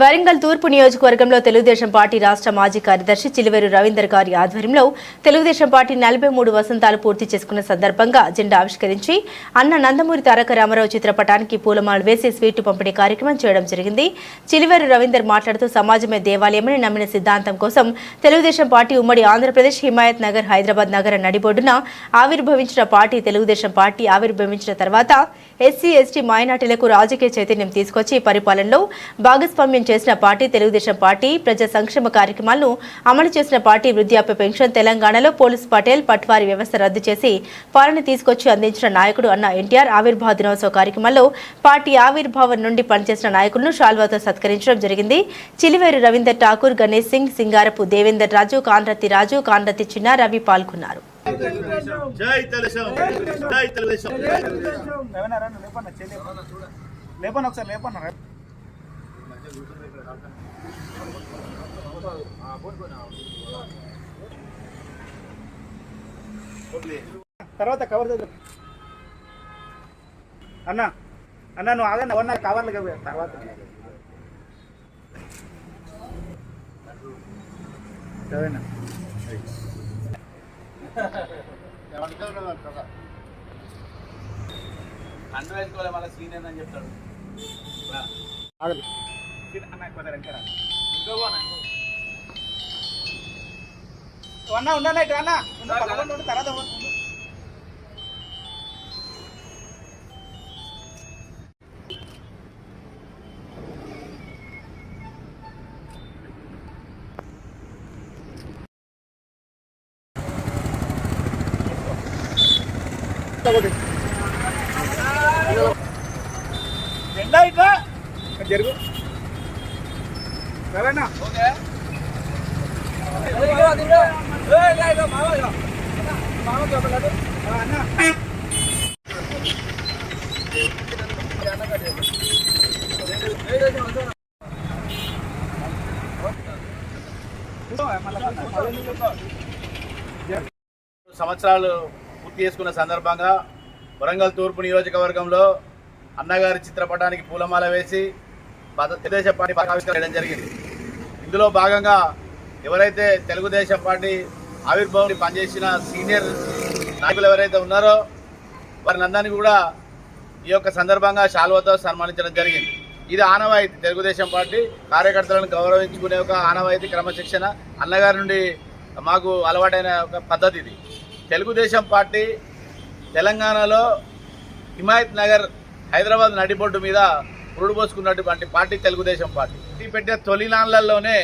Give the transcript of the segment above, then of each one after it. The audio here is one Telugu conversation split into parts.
వరంగల్ తూర్పు నియోజకవర్గంలో తెలుగుదేశం పార్టీ రాష్ట్ర మాజీ కార్యదర్శి చిలివేరు రవీందర్ గారి ఆధ్వర్యంలో తెలుగుదేశం పార్టీ నలభై మూడు వసంతాలు పూర్తి చేసుకున్న సందర్భంగా జెండా ఆవిష్కరించి అన్న నందమూరి తారక రామారావు చిత్రపటానికి పూలమాలు వేసి స్వీటు పంపిణీ కార్యక్రమం చేయడం జరిగింది. చిలివేరు రవీందర్ మాట్లాడుతూ సమాజమే దేవాలయమని నమ్మిన సిద్ధాంతం కోసం తెలుగుదేశం పార్టీ ఉమ్మడి ఆంధ్రప్రదేశ్ హిమాయత్ నగర్ హైదరాబాద్ నగర నడిబొడ్డున ఆవిర్భవించిన పార్టీ తెలుగుదేశం పార్టీ ఆవిర్భవించిన తర్వాత ఎస్సీ ఎస్టీ మైనార్టీలకు రాజకీయ చైతన్యం తీసుకొచ్చి పరిపాలనలో భాగస్వామ్యం చేసిన పార్టీ తెలుగుదేశం పార్టీ ప్రజా సంక్షేమ కార్యక్రమాలను అమలు చేసిన పార్టీ వృద్ధాప్య పెన్షన్ తెలంగాణలో పోలీస్ పటేల్ పట్వారీ వ్యవస్థ రద్దు చేసి పాలన తీసుకొచ్చి అందించిన నాయకుడు అన్న ఎన్టీఆర్ ఆవిర్భావ దినోత్సవ కార్యక్రమంలో పార్టీ ఆవిర్భావం నుండి పనిచేసిన నాయకులను షాల్వాతో సత్కరించడం జరిగింది. చిలివేరు రవీందర్ ఠాకూర్ గణేష్ సింగ్ సింగారపు దేవేందర్ రాజు కాన్రతి రాజు కాన్రతి చిన్న రవి పాల్గొన్నారు. జై తెలుగుదేశం. జై తెలుగుదేశం. లేవనా రండి లేపన్న ఒకసారి లేపన్న రండి. తర్వాత కవర్ అన్న అన్న నువ్వు ఆగన్న అవన్న కవర్లు కదా తర్వాత చదవన్నా అండు వేసుకోవాలి మళ్ళీ సీన్ ఏందని చెప్తాడు. ఆగదు అన్న పోనా? అన్న ఉండన్నా ఇటు అన్న. తర్వాత. జెండా ఇట్లా జరుగు. సరేనా సంవత్సరాలు పూర్తి చేసుకున్న సందర్భంగా వరంగల్ తూర్పు నియోజకవర్గంలో అన్నగారి చిత్రపటానికి పూలమాల వేసి తెలుగుదేశం పార్టీ ఆవిష్కరణ చేయడం జరిగింది. ఇందులో భాగంగా ఎవరైతే తెలుగుదేశం పార్టీ ఆవిర్భావం పనిచేసిన సీనియర్ నాయకులు ఎవరైతే ఉన్నారో వారిని అందరినీ కూడా ఈ యొక్క సందర్భంగా శాల్వతో సన్మానించడం జరిగింది. ఇది ఆనవాయితీ. తెలుగుదేశం పార్టీ కార్యకర్తలను గౌరవించుకునే ఒక ఆనవాయితీ క్రమశిక్షణ అన్నగారి నుండి మాకు అలవాటైన ఒక పద్ధతి ఇది. తెలుగుదేశం పార్టీ తెలంగాణలో హిమాయత్ నగర్ హైదరాబాద్ నడిబొడ్డు మీద పురుడు పోసుకున్నటువంటి పార్టీ తెలుగుదేశం పార్టీ. పెట్టే తొలినాళ్ళలోనే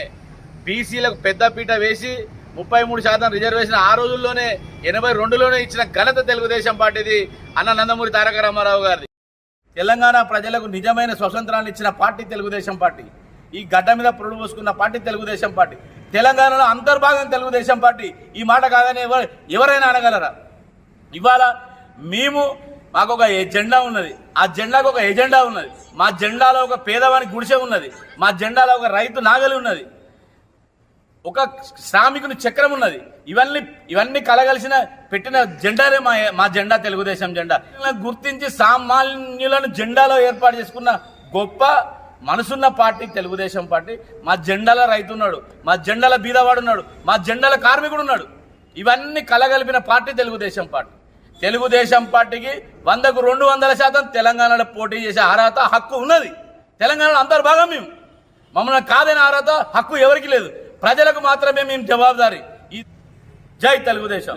బీసీలకు పెద్దపీట వేసి ముప్పై మూడు శాతం రిజర్వేషన్ ఆ రోజుల్లోనే ఎనభై రెండులోనే ఇచ్చిన ఘనత తెలుగుదేశం పార్టీది అన్న నందమూరి తారక రామారావు గారిది. తెలంగాణ ప్రజలకు నిజమైన స్వతంత్రాన్ని ఇచ్చిన పార్టీ తెలుగుదేశం పార్టీ. ఈ గడ్డ మీద పురుడు పోసుకున్న పార్టీ తెలుగుదేశం పార్టీ. తెలంగాణలో అంతర్భాగం తెలుగుదేశం పార్టీ. ఈ మాట కాదని ఎవరు ఎవరైనా అనగలరా? ఇవాళ మేము మాకు ఒక ఎజెండా ఉన్నది. ఆ జెండాకు ఒక ఎజెండా ఉన్నది. మా జెండాలో ఒక పేదవాని గుడిసె ఉన్నది. మా జెండాలో ఒక రైతు నాగలి ఉన్నది. ఒక శ్రామికుని చక్రం ఉన్నది. ఇవన్నీ ఇవన్నీ కలగలిసిన పెట్టిన జెండానే మా మా జెండా తెలుగుదేశం జెండా. గుర్తించి సామాన్యులను జెండాలో ఏర్పాటు చేసుకున్న గొప్ప మనసున్న పార్టీ తెలుగుదేశం పార్టీ. మా జెండాల రైతు ఉన్నాడు. మా జెండాల బీదవాడు ఉన్నాడు. మా జెండాల కార్మికుడు ఉన్నాడు. ఇవన్నీ కలగలిపిన పార్టీ తెలుగుదేశం పార్టీ. తెలుగుదేశం పార్టీకి వందకు రెండు వందల శాతం తెలంగాణలో పోటీ చేసే అర్హత హక్కు ఉన్నది. తెలంగాణలో అంతర్భాగం మేము మమ్మల్ని కాదని అర్హత హక్కు ఎవరికి లేదు. ప్రజలకు మాత్రమే మేము జవాబుదారీ. జై తెలుగుదేశం.